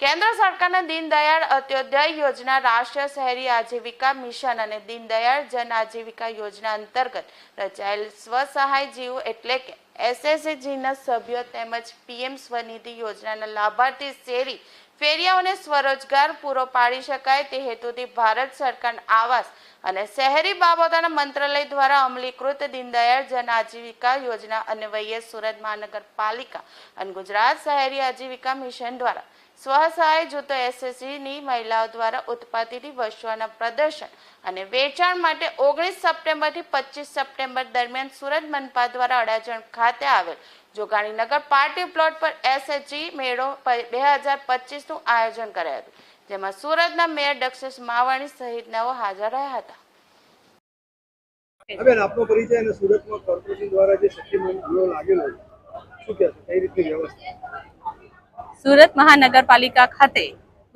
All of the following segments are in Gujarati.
સરકારના દીનદયાળ અંત્યોદય યોજના રાષ્ટ્રીય શહેરી આજીવિકા મિશન અને દીનદયાળ જન આજીવિકા યોજના અંતર્ગત રચાયેલ સ્વસહાય જીવ એટલે કે એસએસજીના સભ્યો તેમજ પીએમ સ્વનિધિ યોજનાના લાભાર્થી શેરી ફેરિયાઓને સ્વરોજગાર પૂરો પાડી શકાય તે હેતુથી ભારત સરકાર આવાસ અને શહેરી બાબતોના મંત્રાલય દ્વારા અમલીકૃત દીનદયાળ જન આજીવિકા યોજના અન્વયે સુરત મહાનગરપાલિકા અને ગુજરાત શહેરી આજીવિકા મિશન દ્વારા સ્વસહાય જૂથો એસએસજીની મહિલાઓ દ્વારા ઉત્પાદિત વસ્તુઓના પ્રદર્શન અને વેચાણ માટે ઓગણીસ સપ્ટેમ્બરથી પચીસ સપ્ટેમ્બર દરમિયાન સુરત મનપા દ્વારા અડાજણ ખાતે આવેલ જોગાણીનગર પાર્ટી પ્લોટ પર એસએચજી મેળો બે હજાર પચીસનું આયોજન કરાયું હતું, જેમાં સુરતના મેયર દક્ષેશ માવાણી સહિતનાઓ હાજર રહ્યા હતા. બેન આપનો પરિચય અને સુરતમાં કોર્પોરેશન દ્વારા જે શક્તિમાન ગૃહ લાગેલો શું કહેશો? કઈ રીતની વ્યવસ્થા સુરત મહાનગરપાલિકા ખાતે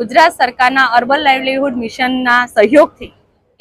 ગુજરાત સરકારના અર્બન લાઇવલીહુડ મિશનના સહયોગથી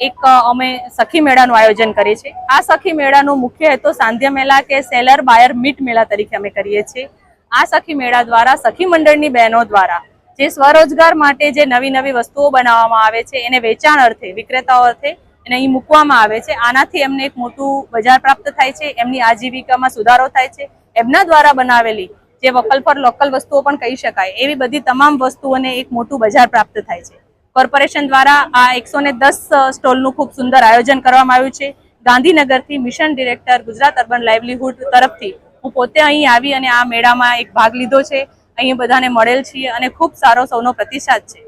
એક અમે સખી મેળાનું આયોજન કરીએ છીએ. આ સખી મેળાનો મુખ્ય હેતુ સાંધ્ય મેળા કે સેલર બાયર મીટ મેળા તરીકે અમે કરીએ છીએ. આ સખી મેળા દ્વારા સખી મંડળની બહેનો દ્વારા જે સ્વરોજગાર માટે જે નવી નવી વસ્તુઓ બનાવવામાં આવે છે, એને વેચાણ અર્થે, વિક્રેતાઓ અર્થે એને અહીં મૂકવામાં આવે છે. આનાથી એમને એક મોટું બજાર પ્રાપ્ત થાય છે, એમની આજીવિકામાં સુધારો થાય છે. એમના દ્વારા બનાવેલી જે વકલ ફોર લોકલ વસ્તુઓ પણ કહી શકાય, એવી બધી તમામ વસ્તુઓને એક મોટું બજાર પ્રાપ્ત થાય છે. કોર્પોરેશન દ્વારા આ એકસો ને દસ સ્ટોલનું ખૂબ સુંદર આયોજન કરવામાં આવ્યું છે. ગાંધીનગરથી mission director Gujarat urban livelihood તરફથી હું પોતે અહીં આવી અને આ મેળામાં એક ભાગ લીધો છે. અહીં બધાને મળેલ છીએ અને ખૂબ સારો સૌનો પ્રતિસાદ છે.